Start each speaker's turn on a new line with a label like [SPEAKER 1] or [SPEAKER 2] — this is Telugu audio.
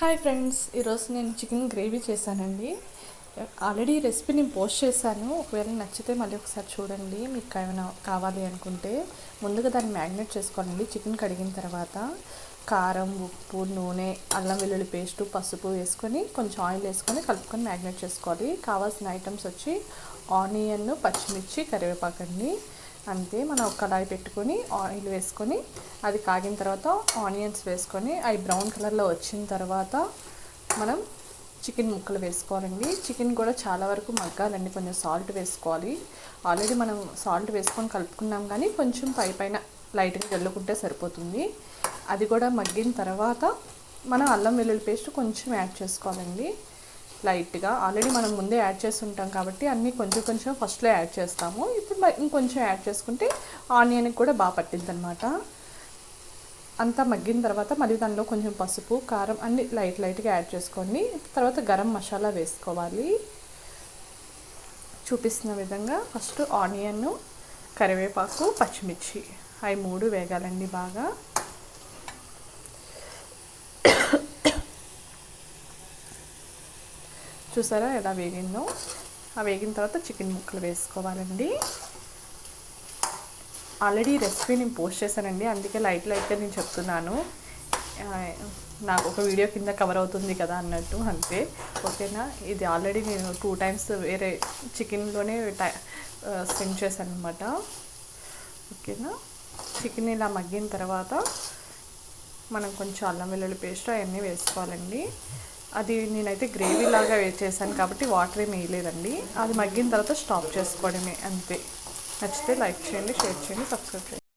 [SPEAKER 1] హాయ్ ఫ్రెండ్స్ ఈరోజు నేను చికెన్ గ్రేవీ చేశానండి. ఆల్రెడీ రెసిపీ నేను పోస్ట్ చేశాను. ఒకవేళ నచ్చితే మళ్ళీ ఒకసారి చూడండి. మీకు ఏమైనా కావాలి అనుకుంటే ముందుగా దాన్ని మ్యారినేట్ చేసుకోవాలండి. చికెన్ కడిగిన తర్వాత కారం ఉప్పు నూనె అల్లం వెల్లుల్లి పేస్టు పసుపు వేసుకొని కొంచెం ఆయిల్ వేసుకొని కలుపుకొని మ్యారినేట్ చేసుకోవాలి. కావాల్సిన ఐటమ్స్ వచ్చి ఆనియన్ పచ్చిమిర్చి కరివేపాకండి. అంతే మనం కడాయి పెట్టుకొని ఆయిల్ వేసుకొని అది కాగిన తర్వాత ఆనియన్స్ వేసుకొని అవి బ్రౌన్ కలర్లో వచ్చిన తర్వాత మనం చికెన్ ముక్కలు వేసుకోవాలండి. చికెన్ కూడా చాలా వరకు మగ్గాలండి. కొంచెం సాల్ట్ వేసుకోవాలి. ఆల్రెడీ మనం సాల్ట్ వేసుకొని కలుపుకున్నాం కానీ కొంచెం పై పైన లైట్గా జల్లుకుంటే సరిపోతుంది. అది కూడా మగ్గిన తర్వాత మనం అల్లం వెల్లుల్లి పేస్ట్ కొంచెం యాడ్ చేసుకోవాలండి. లైట్గా. ఆల్రెడీ మనం ముందే యాడ్ చేస్తుంటాం కాబట్టి అన్నీ కొంచెం కొంచెం ఫస్ట్లో యాడ్ చేస్తాము. ఇప్పుడు ఇంకొంచెం యాడ్ చేసుకుంటే ఆనియన్కి కూడా బాగా పట్టింది అనమాట అంతా మగ్గిన తర్వాత మళ్ళీ దానిలో కొంచెం పసుపు కారం అన్ని లైట్ లైట్గా యాడ్ చేసుకోండి తర్వాత గరం మసాలా వేసుకోవాలి. చూపిస్తున్న విధంగా ఫస్ట్ ఆనియన్ కరివేపాకు పచ్చిమిర్చి. అవి మూడు వేగాలండి బాగా. చూసారా ఎలా వేగిందో? ఆ వేగిన తర్వాత చికెన్ ముక్కలు వేసుకోవాలండి. ఆల్రెడీ రెసిపీ నేను పోస్ట్ చేశానండి. అందుకే లైట్ లైట్గా నేను చెప్తున్నాను. నాకు ఒక వీడియో కింద కవర్ అవుతుంది కదా అన్నట్టు అంతే. ఓకేనా? ఇది ఆల్రెడీ నేను టూ టైమ్స్ వేరే చికెన్లోనే టై స్పెండ్ చేశాను అనమాట ఓకేనా? చికెన్ ఇలా మగ్గిన తర్వాత మనం కొంచెం అల్లం వెల్లుల్లి పేస్ట్ అవన్నీ వేసుకోవాలండి. అది నేనైతే గ్రేవీ లాగా చేశాను కాబట్టి వాటర్ ఏమి వేయలేదండి. అది మగ్గిన తర్వాత స్టాప్ చేసుకోవడమే అంతే. నచ్చితే లైక్ చేయండి షేర్ చేయండి సబ్స్క్రైబ్ చేయండి.